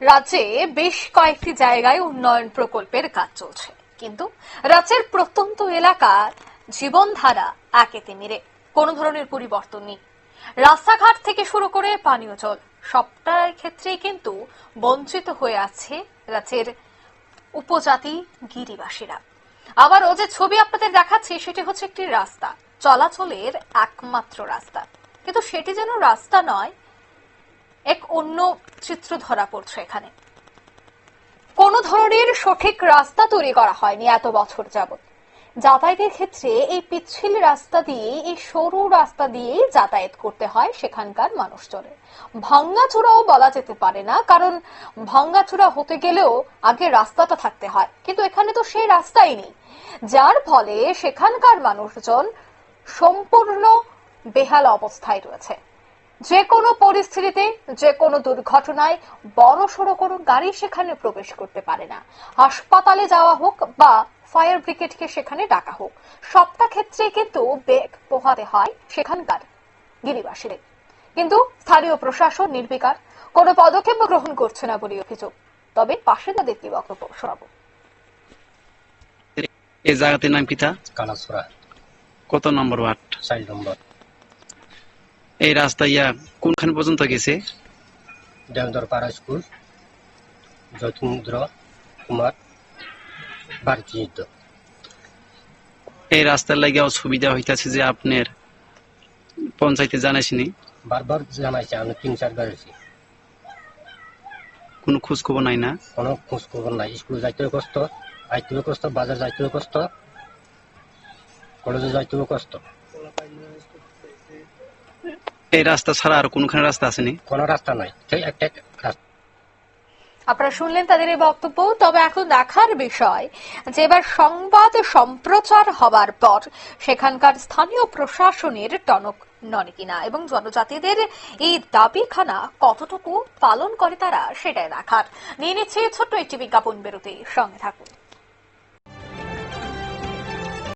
রাজ্যে বেশ কয়েকটি জায়গায় উন্নয়ন প্রকল্পের কাজ চলছে। কিন্তু রাজ্যের প্রত্যন্ত এলাকার জীবনধারা একে তিমিরে কোনো ধরনের পরিবর্তন নেই। রাস্তাঘাট থেকে শুরু করে পানীয় জল, সবটার ক্ষেত্রেই কিন্তু বঞ্চিত হয়ে আছে রাজ্যের উপজাতি গিরিবাসীরা। আবার ও যে ছবি আপনাদের দেখাচ্ছি, সেটি হচ্ছে একটি রাস্তা। চলাচলের একমাত্র রাস্তা। কিন্তু সেটি যেন রাস্তা নয়, এক অন্য চিত্র ধরা পড়ছে এখানে। কোন ধরনের সঠিক রাস্তা তৈরি করা হয়নি এত বছর যাবত যাতায়াতের ক্ষেত্রে এই পিচ্ছিল রাস্তা দিয়ে, এই সরু রাস্তা দিয়ে যাতায়াত করতে হয় সেখানকার মানুষজনের। ভাঙ্গাচোরাও বলা যেতে পারে না, কারণ ভাঙ্গাচোরা হতে গেলেও আগে রাস্তাটা থাকতে হয়, কিন্তু এখানে তো সেই রাস্তাই নেই। যার ফলে সেখানকার মানুষজন সম্পূর্ণ বেহাল অবস্থায় রয়েছে। যে কোনো পরিস্থিতিতে যে কোনো দুর্ঘটনায় বড় সড়ো কোনো গাড়ি সেখানে প্রবেশ করতে পারে না। হাসপাতালে যাওয়া হোক বা ফায়ার ব্রিগেডকে সেখানে ডাকা হোক সবটা ক্ষেত্রে কিন্তু বেগ পোহাতে হয় সেখানকার গিরিবাসীদের। কিন্তু স্থানীয় প্রশাসন নির্বিকার কোনো পদক্ষেপ গ্রহণ করছে না বলে অভিযোগ। তবে বাসিন্দাদের কি বক্তব্য শোনাবো? এই জায়গাটির নাম কিতা কালাসুরা কত নম্বর ওয়ার্ড? চার নম্বর। এই রাস্তা ইয়া কোনখান পর্যন্ত গেছে? দেওদর পাড়া স্কুল যতীন্দ্র কুমার ভারতী এই রাস্তার লাগে অসুবিধা হইতাছে যে আপনার পঞ্চায়েতে জানাইছিনি। বারবার জানাইছে আমি তিন চারবার হয়েছি। কোনো খোঁজ খবর নাই না? কোনো খোঁজ খবর নাই। স্কুল যাইতেও কষ্ট আইতেও কষ্ট বাজার যাইতেও কষ্ট কলেজে যাইতেও কষ্ট। এই রাস্তা ছাড়া আর কোনখানে রাস্তা আসেনি? কোনো রাস্তা নাই। সেই একটা রাস্তা। আপনারা শুনলেন তাদের এই বক্তব্য তবে এখন দেখার বিষয় যে এবার সংবাদ সম্প্রচার হবার পর সেখানকার স্থানীয় প্রশাসনের টনক নড়ে কিনা এবং জনজাতিদের এই দাবিখানা কতটুকু পালন করে তারা সেটাই দেখার। নিয়ে নিচ্ছে ছোট্ট একটি বিজ্ঞাপন বেরোতে সঙ্গে থাকুন।